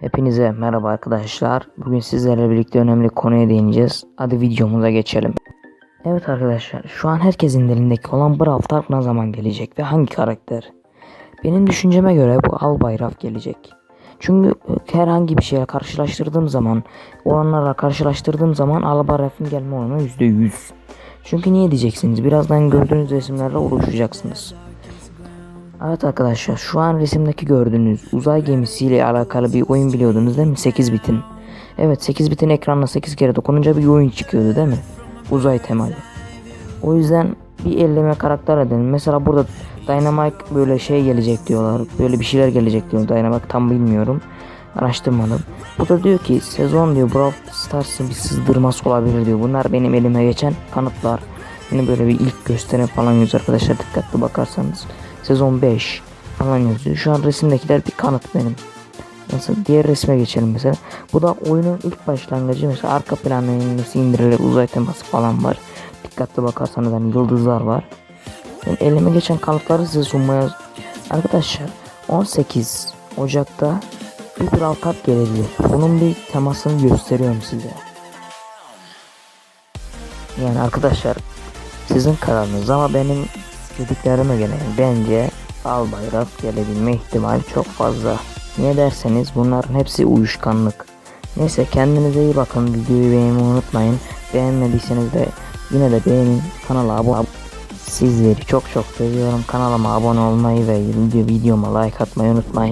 Hepinize merhaba arkadaşlar. Bugün sizlerle birlikte önemli konuya değineceğiz. Hadi videomuza geçelim. Evet arkadaşlar şu an herkesin elindeki olan Brawl Talk ne zaman gelecek ve hangi karakter? Benim düşünceme göre bu Albayraf gelecek. Çünkü e, herhangi bir şeyle karşılaştırdığım zaman oranlarla karşılaştırdığım zaman Albayraf'ın gelme oranı %100. Çünkü niye diyeceksiniz? Birazdan gördüğünüz resimlerle uğraşacaksınız. Evet arkadaşlar şu an resimdeki gördüğünüz uzay gemisiyle alakalı bir oyun biliyordunuz değil mi? 8 bitin. Evet 8 bitin ekranına 8 kere dokununca bir oyun çıkıyordu değil mi? Uzay temalı. O yüzden bir elleme karakter edelim. Mesela burada Dynamite böyle şey gelecek diyorlar. Böyle bir şeyler gelecek diyor. Dynamite tam bilmiyorum. Araştırmadım. Bu da diyor ki sezon diyor Brawl Stars'ın bir sızdırması olabilir diyor. Bunlar benim elime geçen kanıtlar. Yine böyle bir ilk gösteren falan yazıyor arkadaşlar dikkatli bakarsanız. Sezon 5 falan yazıyor. Şu an resimdekiler bir kanıt benim. Mesela diğer resme geçelim mesela. Bu da oyunun ilk başlangıcı mesela arka planla inmesi indirilerek uzay teması falan var. Dikkatli bakarsanız hani yıldızlar var. Yani elime geçen kanıtları size sunmaya... Arkadaşlar 18 Ocak'ta bir Brawl Cup gelebilir. Bunun bir temasını gösteriyorum size. Yani arkadaşlar sizin kararınız ama benim dediklerime göre bence Albayrak gelebilme ihtimali çok fazla. Niye derseniz bunların hepsi uyuşkanlık. Neyse kendinize iyi bakın. Videoyu beğenmeyi unutmayın. Beğenmediyseniz de yine de beğenin. Kanala abone Sizleri çok çok seviyorum. Kanalıma abone olmayı ve video videoma like atmayı unutmayın.